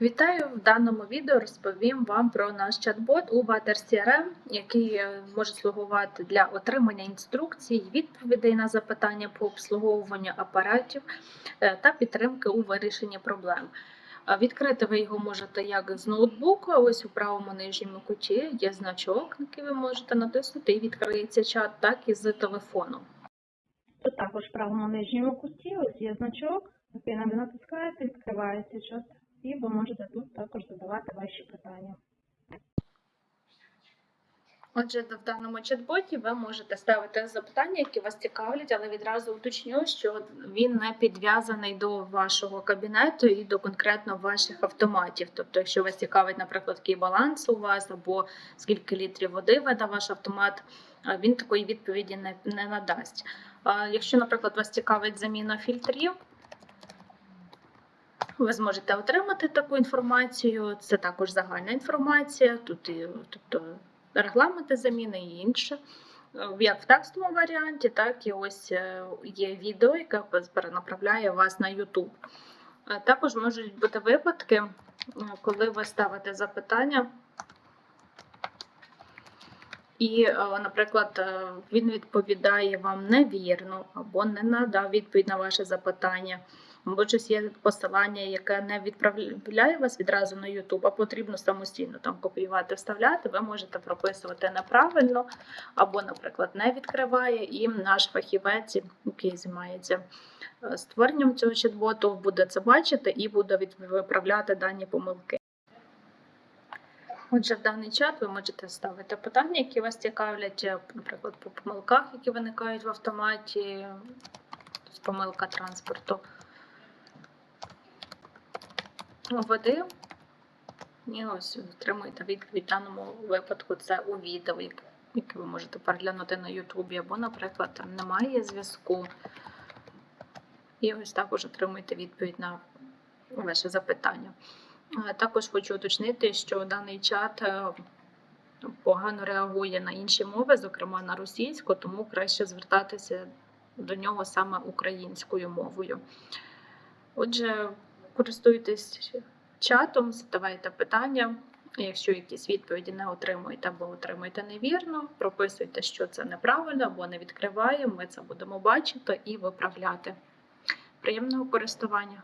Вітаю! В даному відео розповім вам про наш чат-бот у Water який е, може слугувати для отримання інструкцій, відповідей на запитання по обслуговуванню апаратів е, та підтримки у вирішенні проблем. Відкрити ви його можете як з ноутбуку, ось у правому нижньому куті є значок, на який ви можете натиснути, і відкриється чат, так і з телефону. Тут також в правому нижньому куті ось є значок, який натискаєте, відкривається чат, і ви можете тут також задавати ваші питання. Отже, в даному чат-боті ви можете ставити запитання, які вас цікавлять, але відразу уточню, що він не підв'язаний до вашого кабінету і до конкретно ваших автоматів. Тобто, якщо вас цікавить, наприклад, який баланс у вас або скільки літрів води веде ваш автомат, він такої відповіді не, не надасть. Якщо, наприклад, вас цікавить заміна фільтрів, ви зможете отримати таку інформацію. Це також загальна інформація. Тут і, тобто регламенти заміни і інше. Як в текстовому варіанті, так і ось е, є відео, яке перенаправляє вас на YouTube. Е, Також можуть бути випадки, е, коли ви ставите запитання. І, е, наприклад, е, він відповідає вам невірно або не надав відповідь на ваше запитання, або щось є посилання, яке не відправляє вас відразу на YouTube, а потрібно самостійно там копіювати, вставляти. Ви можете прописувати неправильно, або, наприклад, не відкриває, і наш фахівець, який займається е, створенням цього чат-боту, буде це бачити і буде від- виправляти дані помилки. Отже, в даний чат ви можете ставити питання, які вас цікавлять, е, наприклад, по помилках, які виникають в автоматі, помилка транспорту води. І ось отримуєте відповідь в даному випадку. Це у відео, яке ви можете переглянути на Ютубі, або, наприклад, там немає зв'язку. І ось також отримуєте відповідь на ваше запитання. Також хочу уточнити, що даний чат е, погано реагує на інші мови, зокрема на російську, тому краще звертатися до нього саме українською мовою. Отже, користуйтесь чатом, задавайте питання. Якщо якісь відповіді не отримуєте або отримуєте невірно, прописуйте, що це неправильно або не відкриває. Ми це будемо бачити і виправляти. Приємного користування!